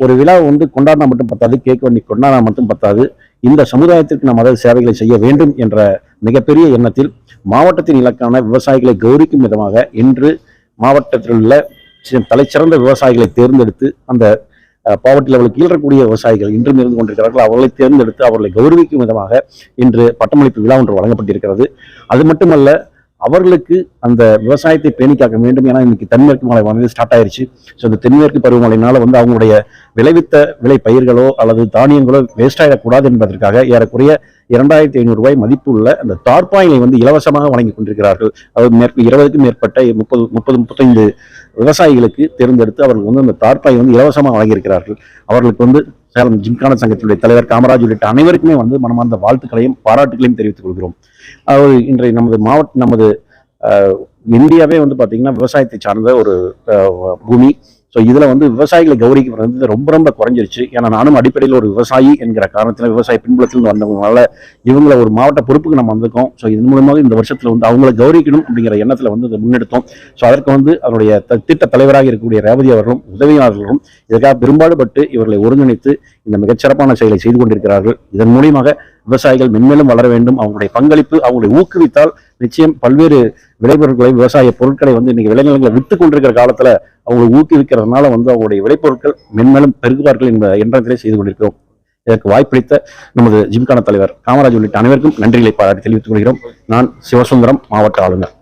ஒரு விழாவை வந்து கொண்டாடினா மட்டும் பத்தாது கேக் வண்டி கொண்டாடினா மட்டும் பத்தாது. இந்த சமுதாயத்திற்கு நாம் அதாவது சேவைகளை செய்ய வேண்டும் என்ற மிகப்பெரிய எண்ணத்தில் மாவட்டத்தின் இலக்கான விவசாயிகளை கௌரிக்கும் விதமாக இன்று மாவட்டத்தில் உள்ள தலைச்சிறந்த விவசாயிகளை தேர்ந்தெடுத்து அந்த பாவர்ட்டி லெவலுக்கு கீழக்கூடிய விவசாயிகள் இன்றும் இருந்து கொண்டிருக்கிறார்கள். அவர்களை தேர்ந்தெடுத்து அவர்களை கௌரவிக்கும் விதமாக இன்று பட்டமளிப்பு விழா ஒன்று வழங்கப்பட்டிருக்கிறது. அது மட்டுமல்ல அவர்களுக்கு அந்த விவசாயத்தை பேணி காக்க வேண்டும். ஏன்னா இன்னைக்கு தென்மேற்கு மழை வந்து ஸ்டார்ட் ஆயிருச்சு. ஸோ அந்த தென்மேற்கு பருவமழையினால வந்து அவங்களுடைய விளைவித்த விலை பயிர்களோ அல்லது தானியங்களோ வேஸ்ட் ஆகிடக்கூடாது என்பதற்காக ஏறக்குறைய இரண்டாயிரத்தி ஐநூறு ரூபாய் மதிப்பு உள்ள அந்த தார்பாயினை வந்து இலவசமாக வழங்கி கொண்டிருக்கிறார்கள். அதாவது மேற்கு இருபதுக்கும் மேற்பட்ட முப்பது முப்பது முப்பத்தைந்து விவசாயிகளுக்கு தேர்ந்தெடுத்து அவர்கள் வந்து அந்த தார்பாயை வந்து இலவசமாக வழங்கியிருக்கிறார்கள். அவர்களுக்கு வந்து சேலம் ஜிம்கான சங்கத்தினுடைய தலைவர் காமராஜ் உள்ளிட்ட அனைவருக்குமே வந்து மனமார்ந்த வாழ்த்துக்களையும் பாராட்டுகளையும் தெரிவித்துக் கொள்கிறோம். அதாவது இன்றைய நமது மாவட்ட நமது இந்தியாவே வந்து பார்த்தீங்கன்னா விவசாயத்தை சார்ந்த ஒரு பூமி. ஸோ இதில் வந்து விவசாயிகளை கௌரவிக்கிறது வந்து ரொம்ப ரொம்ப குறைஞ்சிருச்சு. ஏன்னா நானும் அடிப்படையில் ஒரு விவசாயி என்கிற காரணத்தில் விவசாய பின்புலத்திலிருந்து வந்தவங்களால இவங்களை ஒரு மாவட்ட பொறுப்புக்கு நம்ம வந்திருக்கோம். ஸோ இதன் மூலமாக இந்த வருஷத்தில் வந்து அவங்கள கௌரவிக்கணும் அப்படிங்கிற எண்ணத்தில் வந்து முன்னெடுத்தோம். ஸோ அதற்கு வந்து அதனுடைய த- திட்ட தலைவராக இருக்கக்கூடிய ரேவதி அவர்களும் உதவியாளர்களும் இதற்காக பெரும்பாடுபட்டு இவர்களை ஒருங்கிணைத்து இந்த மிகச்சிறப்பான செயலை செய்து கொண்டிருக்கிறார்கள். இதன் மூலியமாக விவசாயிகள் மென்மேலும் வளர வேண்டும். அவங்களுடைய பங்களிப்பு அவங்களை ஊக்குவித்தால் நிச்சயம் பல்வேறு விளைபொருட்களை விவசாய பொருட்களை வந்து இன்னைக்கு விளைநிலங்களை விட்டு கொண்டிருக்கிற காலத்துல அவங்களை ஊக்குவிக்கிறதுனால வந்து அவங்களுடைய விளைபொருட்கள் மென்மேலும் பெருகுவார்கள் என்ற எண்ணத்திலே செய்து கொண்டிருக்கிறோம். இதற்கு வாய்ப்பளித்த நமது ஜிம்கான தலைவர் காமராஜ் உள்ளிட்ட அனைவருக்கும் நன்றிகளை பாராட்டி தெரிவித்துக் கொள்கிறோம். நான் சிவசுந்தரம் மாவட்ட ஆளுநர்.